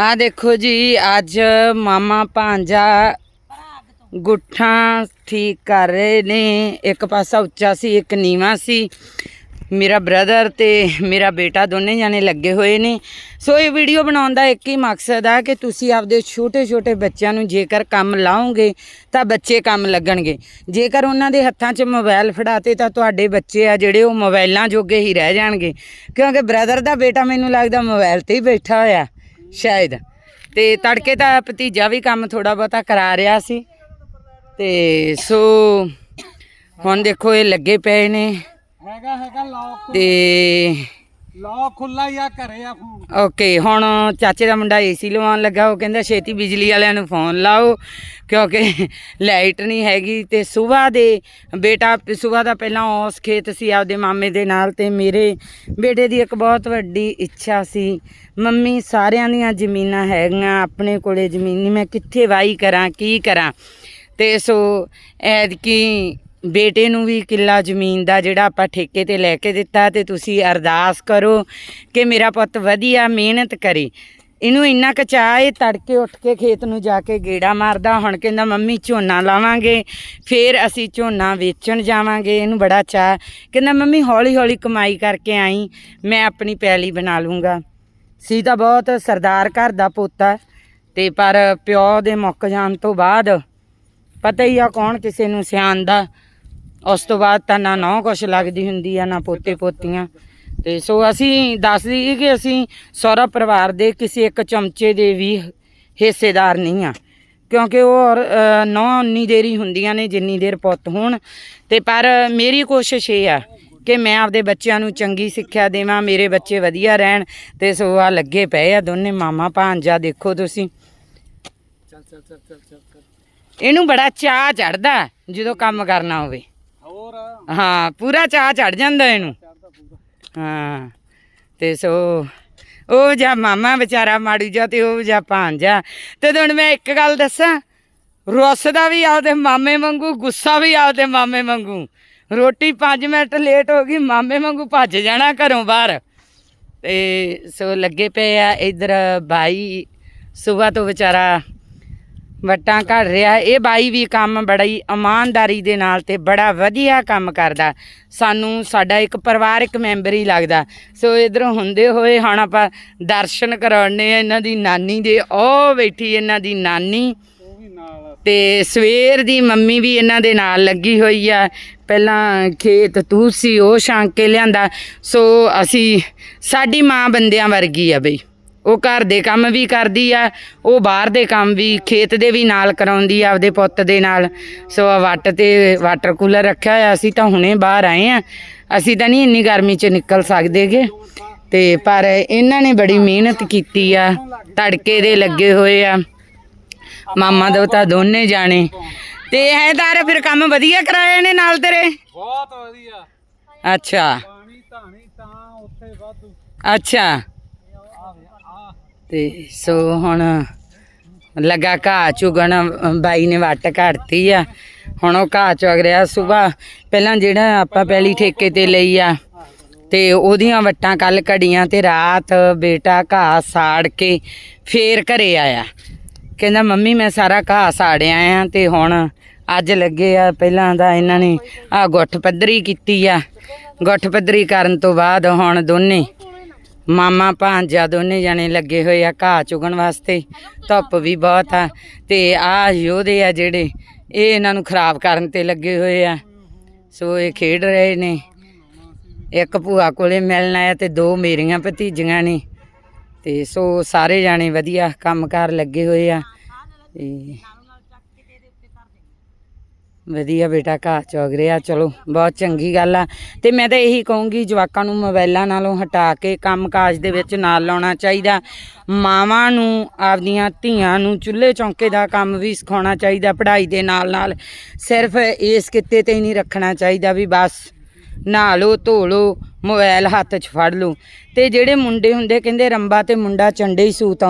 ਆ ਦੇਖੋ ਜੀ, ਅੱਜ ਮਾਮਾ ਭਾਂਜਾ ਗੁੱਠਾਂ ਠੀਕ ਕਰ ਰਹੇ ਨੇ। ਇੱਕ ਪਾਸਾ ਉੱਚਾ ਸੀ, ਇੱਕ ਨੀਵਾ ਸੀ। ਮੇਰਾ ਬ੍ਰਦਰ ਤੇ ਮੇਰਾ ਬੇਟਾ ਦੋਨੇ ਜਾਣੇ ਲੱਗੇ ਹੋਏ ਨੇ। ਸੋ ਇਹ ਵੀਡੀਓ ਬਣਾਉਣ ਦਾ ਇੱਕ ਹੀ ਮਕਸਦ ਆ ਕਿ ਤੁਸੀਂ ਆਪਦੇ ਛੋਟੇ ਛੋਟੇ ਬੱਚਿਆਂ ਨੂੰ ਜੇਕਰ ਕੰਮ ਲਾਓਗੇ, ਤਾਂ ਬੱਚੇ ਕੰਮ ਲੱਗਣਗੇ। ਜੇਕਰ ਉਹਨਾਂ ਦੇ ਹੱਥਾਂ 'ਚ ਮੋਬਾਈਲ ਫੜਾਤੇ, ਤਾਂ ਤੁਹਾਡੇ ਬੱਚੇ ਆ ਜਿਹੜੇ ਉਹ ਮੋਬਾਈਲਾਂ ਜੋਗੇ ਹੀ ਰਹਿ ਜਾਣਗੇ। ਕਿਉਂਕਿ ਬ੍ਰਦਰ ਦਾ ਬੇਟਾ ਮੈਨੂੰ ਲੱਗਦਾ ਮੋਬਾਈਲ ਤੇ ਹੀ ਬੈਠਾ ਹੋਇਆ। ਸ਼ਾਇਦ। ਤੇ ਤੜਕੇ ਤਾਂ ਭਤੀਜਾ ਵੀ ਕੰਮ ਥੋੜਾ ਬਹੁਤਾ ਕਰਾ ਰਿਹਾ ਸੀ। ਤੇ ਸੋ ਹੁਣ ਦੇਖੋ ਇਹ ਲੱਗੇ ਪਏ ਨੇ। ਹੈਗਾ ਹੈਗਾ ਲੌਕ ਤੇ ਲੌਕ ਖੁੱਲਾ ਹੀ ਆ ਘਰੇ ਆ ਓਕੇ, ਹੁਣ ਚਾਚੇ ਦਾ ਮੁੰਡਾ ਏਸੀ ਲਵਾਉਣ ਲੱਗਾ, ਉਹ ਕਹਿੰਦਾ ਛੇਤੀ ਬਿਜਲੀ ਵਾਲਿਆਂ ਨੂੰ ਫੋਨ ਲਾਓ, ਕਿਉਂਕਿ ਲਾਈਟ ਨਹੀਂ ਹੈਗੀ ਤੇ ਸਵੇਰ ਦੇ ਬੇਟਾ ਸਵੇਰ ਦਾ ਪਹਿਲਾਂ ਉਸ ਖੇਤ ਸੀ ਆਪਦੇ ਮਾਮੇ ਦੇ ਨਾਲ ਤੇ ਮੇਰੇ ਬੇਟੇ ਦੀ ਇੱਕ ਬਹੁਤ ਵੱਡੀ ਇੱਛਾ ਸੀ। ਮੰਮੀ, ਸਾਰਿਆਂ ਦੀਆਂ ਜ਼ਮੀਨਾਂ ਹੈਗੀਆਂ, ਆਪਣੇ ਕੋਲੇ ਜ਼ਮੀਨ ਨਹੀਂ, ਮੈਂ ਕਿੱਥੇ ਵਾਈ ਕਰਾਂ, ਕੀ ਕਰਾਂ? ਤੇ ਸੋ ਐਤਕੀ ਬੇਟੇ ਨੂੰ ਵੀ ਕਿੱਲਾ ਜ਼ਮੀਨ ਦਾ ਜਿਹੜਾ ਆਪਾਂ ਠੇਕੇ ਤੇ ਲੈ ਕੇ ਦਿੱਤਾ ਤੇ ਤੁਸੀਂ ਅਰਦਾਸ ਕਰੋ ਕਿ ਮੇਰਾ ਪੁੱਤ ਵਧੀਆ ਮਿਹਨਤ ਕਰੇ। ਇਹਨੂੰ ਇੰਨਾ ਕੁ ਚਾਅ ਏ, ਤੜਕੇ ਉੱਠ ਕੇ ਖੇਤ ਨੂੰ ਜਾ ਕੇ ਗੇੜਾ ਮਾਰਦਾ, ਹੁਣ ਕਹਿੰਦਾ, ਮੰਮੀ, ਝੋਨਾ ਲਾਵਾਂਗੇ। ਫਿਰ ਅਸੀਂ ਝੋਨਾ ਵੇਚਣ ਜਾਵਾਂਗੇ। ਇਹਨੂੰ ਬੜਾ ਚਾਅ, ਕਹਿੰਦਾ, ਮੰਮੀ ਹੌਲੀ ਹੌਲੀ ਕਮਾਈ ਕਰਕੇ ਆਈ, ਮੈਂ ਆਪਣੀ ਪੈਲੀ ਬਣਾ ਲੂੰਗਾ। ਸੀ ਤਾਂ ਬਹੁਤ ਸਰਦਾਰ ਘਰ ਦਾ ਪੋਤਾ, ਤੇ ਪਰ ਪਿਓ ਦੇ ਮੁੱਕ ਜਾਣ ਤੋਂ ਬਾਅਦ ਪਤਾ ਹੀ ਆ ਕੌਣ ਕਿਸੇ ਨੂੰ ਸਿਆਣ ਦਾ ਉਸ ਤੋਂ ਬਾਅਦ ਤਾਂ ਨਾ ਨੌ ਕੁਛ ਲੱਗਦੀ ਹੁੰਦੀ ਆ ਨਾ ਪੋਤੇ ਪੋਤੀਆਂ। ਤੇ ਸੋ ਅਸੀਂ ਦੱਸ ਦਈਏ ਕਿ ਅਸੀਂ ਸਹੁਰਾ ਪਰਿਵਾਰ ਦੇ ਕਿਸੇ ਇੱਕ ਚਮਚੇ ਦੇ ਵੀ ਹਿੱਸੇਦਾਰ ਨਹੀਂ ਆ। ਕਿਉਂਕਿ ਉਹ ਨੌ ਉਨੀ ਦੇਰ ਹੁੰਦੀਆਂ ਨੇ ਜਿੰਨੀ ਦੇਰ ਪੁੱਤ ਹੋਣ। ਤੇ ਪਰ ਮੇਰੀ ਕੋਸ਼ਿਸ਼ ਇਹ ਆ ਕਿ ਮੈਂ ਆਪਦੇ ਬੱਚਿਆਂ ਨੂੰ ਚੰਗੀ ਸਿੱਖਿਆ ਦੇਵਾਂ ਮੇਰੇ ਬੱਚੇ ਵਧੀਆ ਰਹਿਣ ਤੇ ਸੋ ਆ ਲੱਗੇ ਪਏ ਆ ਦੋਨੇ ਮਾਮਾ ਭਾਂਜਾ ਦੇਖੋ ਤੁਸੀਂ। ਚੱਲ ਚੱਲ ਚੱਲ ਚੱਲ ਚੱਲ ਚੱਲ। ਇਹਨੂੰ ਬੜਾ ਚਾਹ ਚੜਦਾ ਜਦੋਂ ਕੰਮ ਕਰਨਾ ਹੋਵੇ। ਹਾਂ, ਪੂਰਾ ਚਾਹ ਚੜ ਜਾਂਦਾ ਇਹਨੂੰ। ਹਾਂ, ਤੇ ਸੋ, ਉਹ ਜਾ ਮਾਮਾ ਵਿਚਾਰਾ ਮਾੜੀ ਜਾ ਤੇ ਉਹ ਜਾ ਭਾਂਜਾ ਤੇ ਹੁਣ ਮੈਂ ਇੱਕ ਗੱਲ ਦੱਸਾਂ, ਰੁੱਸ ਦਾ ਵੀ ਆਪਦੇ ਮਾਮੇ ਵਾਂਗੂ, ਗੁੱਸਾ ਵੀ ਆਪਦੇ ਮਾਮੇ ਵਾਂਗੂ। ਰੋਟੀ 5 ਮਿੰਟ ਲੇਟ ਹੋ ਗਈ, ਮਾਮੇ ਵਾਂਗੂ ਭੱਜ ਜਾਣਾ ਘਰੋਂ ਬਾਹਰ। ਤੇ ਸੋ ਲੱਗੇ ਪਏ ਆ ਇਧਰ ਬਾਈ, ਸਵੇਰ ਤੋਂ ਵਿਚਾਰਾ ਵੱਟਾਂ ਘੜ ਰਿਹਾ ਇਹ ਬਾਈ ਵੀ ਕੰਮ ਬੜਾ ਹੀ ਇਮਾਨਦਾਰੀ ਦੇ ਨਾਲ ਤੇ ਬੜਾ ਵਧੀਆ ਕੰਮ ਕਰਦਾ। ਸਾਨੂੰ, ਸਾਡਾ ਇੱਕ ਪਰਿਵਾਰਕ ਮੈਂਬਰ ਹੀ ਲੱਗਦਾ। ਸੋ ਇਧਰੋਂ ਹੁੰਦੇ ਹੋਏ ਹੁਣ ਆਪਾਂ ਦਰਸ਼ਨ ਕਰਾਉਣੇ ਆ ਇਹਨਾਂ ਦੀ ਨਾਨੀ ਦੇ। ਉਹ ਬੈਠੀ ਇਹਨਾਂ ਦੀ ਨਾਨੀ। ਉਹ ਤੇ ਸਵੇਰ ਦੀ ਮੰਮੀ ਵੀ ਇਹਨਾਂ ਦੇ ਨਾਲ ਲੱਗੀ ਹੋਈ ਆ। ਪਹਿਲਾਂ ਖੇਤ ਤੂਸੀ ਉਹ ਛਾਂਕ ਕੇ ਲਿਆਂਦਾ। ਸੋ ਅਸੀਂ, ਸਾਡੀ ਮਾਂ ਬੰਦਿਆਂ ਵਰਗੀ ਆ ਬਈ। ਉਹ ਘਰ ਦੇ ਕੰਮ ਵੀ ਕਰਦੀ ਆ ਉਹ ਬਾਹਰ ਦੇ ਕੰਮ ਵੀ ਖੇਤ ਦੇ ਵੀ ਨਾਲ ਕਰਾਉਂਦੀ ਆ ਆਪਦੇ ਪੁੱਤ ਦੇ ਨਾਲ। ਸੋ ਵੱਟ ਤੇ ਵਾਟਰ ਕੂਲਰ ਰੱਖਿਆ ਹੋਇਆ ਅਸੀਂ ਤਾਂ ਹੁਣੇ ਬਾਹਰ ਆਏ ਆ। ਅਸੀਂ ਤਾਂ ਨਹੀਂ ਇੰਨੀ ਗਰਮੀ 'ਚ ਨਿਕਲ ਸਕਦੇਗੇ। ਤੇ ਪਰ ਇਹਨਾਂ ਨੇ ਬੜੀ ਮਿਹਨਤ ਕੀਤੀ ਆ ਤੜਕੇ ਦੇ ਲੱਗੇ ਹੋਏ ਆ। ਮਾਮਾ ਦੋ ਤਾਂ ਦੋਨੇ ਜਾਣੇ। ਤੇ ਇਹ ਤਾਰੇ ਫਿਰ ਕੰਮ ਵਧੀਆ ਕਰਾਏ ਨੇ ਨਾਲ ਤੇਰੇ? ਬਹੁਤ ਵਧੀਆ। ਅੱਛਾ। ਪਾਣੀ ਧਾਣੀ ਤਾਂ ਉੱਥੇ ਵਾਧੂ। ਅੱਛਾ। ਤੇ ਸੋ ਹੁਣ ਲੱਗਾ ਘਾਹ ਚੁਗਣ ਬਾਈ ਨੇ ਵੱਟ ਘੜਤੀ ਆ। ਹੁਣ ਉਹ ਘਾਹ ਚੁਗ ਰਿਹਾ ਸਵੇਰ ਪਹਿਲਾਂ ਜਿਹੜਾ ਆਪਾਂ ਪਹਿਲੀ ਠੇਕੇ ਤੇ ਲਈ ਆ, ਤੇ ਉਹਦੀਆਂ ਵੱਟਾਂ ਕੱਲ ਕੜੀਆਂ ਤੇ ਰਾਤ ਬੇਟਾ ਘਾਹ ਸਾੜ ਕੇ ਫੇਰ ਘਰੇ ਆਇਆ। ਕਹਿੰਦਾ, ਮੰਮੀ, ਮੈਂ ਸਾਰਾ ਘਾਹ ਸਾੜਿਆ ਆ ਤੇ ਹੁਣ ਅੱਜ ਲੱਗੇ ਆ। ਪਹਿਲਾਂ ਤਾਂ ਇਹਨਾਂ ਨੇ ਆ ਗੁੱਠ ਪੱਧਰੀ ਕੀਤੀ ਆ। ਗੁੱਠ ਪੱਧਰੀ ਕਰਨ ਤੋਂ ਬਾਅਦ ਹੁਣ ਦੋਨੇ ਮਾਮਾ ਭਾਂਜਾ ਦੋਨੇ ਜਣੇ ਲੱਗੇ ਹੋਏ ਆ ਘਾਹ ਚੁਗਣ ਵਾਸਤੇ। ਧੁੱਪ ਵੀ ਬਹੁਤ ਆ ਤੇ ਆ ਯੋਧੇ ਆ ਜਿਹੜੇ, ਇਹ ਇਹਨਾਂ ਨੂੰ ਖਰਾਬ ਕਰਨ ਤੇ ਲੱਗੇ ਹੋਏ ਆ। ਸੋ ਇਹ ਖੇਡ ਰਹੇ ਨੇ। ਇੱਕ ਭੂਆ ਕੋਲੇ ਮਿਲਣ ਆਇਆ ਤੇ ਦੋ ਮੇਰੀਆਂ ਭਤੀਜੀਆਂ ਨੇ। ਤੇ ਸੋ ਸਾਰੇ ਜਾਣੇ ਵਧੀਆ ਕੰਮ ਕੰਮਕਾਰ ਲੱਗੇ ਹੋਏ ਆ। ਤੇ ਵਧੀਆ ਬੇਟਾ, ਘਾਹ ਚੁਗ ਰਿਹਾ। ਚਲੋ, ਬਹੁਤ ਚੰਗੀ ਗੱਲ ਆ। ਤੇ ਮੈਂ ਤਾਂ ਇਹੀ ਕਹੂੰਗੀ, ਜਵਾਕਾਂ ਨੂੰ ਮੋਬਾਈਲਾਂ ਨਾਲੋਂ ਹਟਾ ਕੇ ਕੰਮਕਾਜ ਦੇ ਵਿੱਚ ਨਾਲ ਲਾਉਣਾ ਚਾਹੀਦਾ। ਮਾਵਾਂ ਨੂੰ, ਆਪਦੀਆਂ ਧੀਆਂ ਨੂੰ ਚੁੱਲ੍ਹੇ ਚੌਂਕੇ ਦਾ ਕੰਮ ਵੀ ਸਿਖਾਉਣਾ ਚਾਹੀਦਾ, ਪੜ੍ਹਾਈ ਦੇ ਨਾਲ ਨਾਲ। ਸਿਰਫ ਇਸ ਕਿੱਤੇ ਤੇ ਹੀ ਨਹੀਂ ਰੱਖਣਾ ਚਾਹੀਦਾ ਵੀ ਬਸ ਨਹਾ ਲਓ ਧੋ ਲਓ ਮੋਬਾਈਲ ਹੱਥ 'ਚ ਫੜ ਲਓ। ਤੇ ਜਿਹੜੇ ਮੁੰਡੇ ਹੁੰਦੇ, ਕਹਿੰਦੇ ਰੰਬਾ ਤੇ ਮੁੰਡਾ ਚੰਡੇ ਹੀ ਸੂਤ ਆਉਂਦੇ।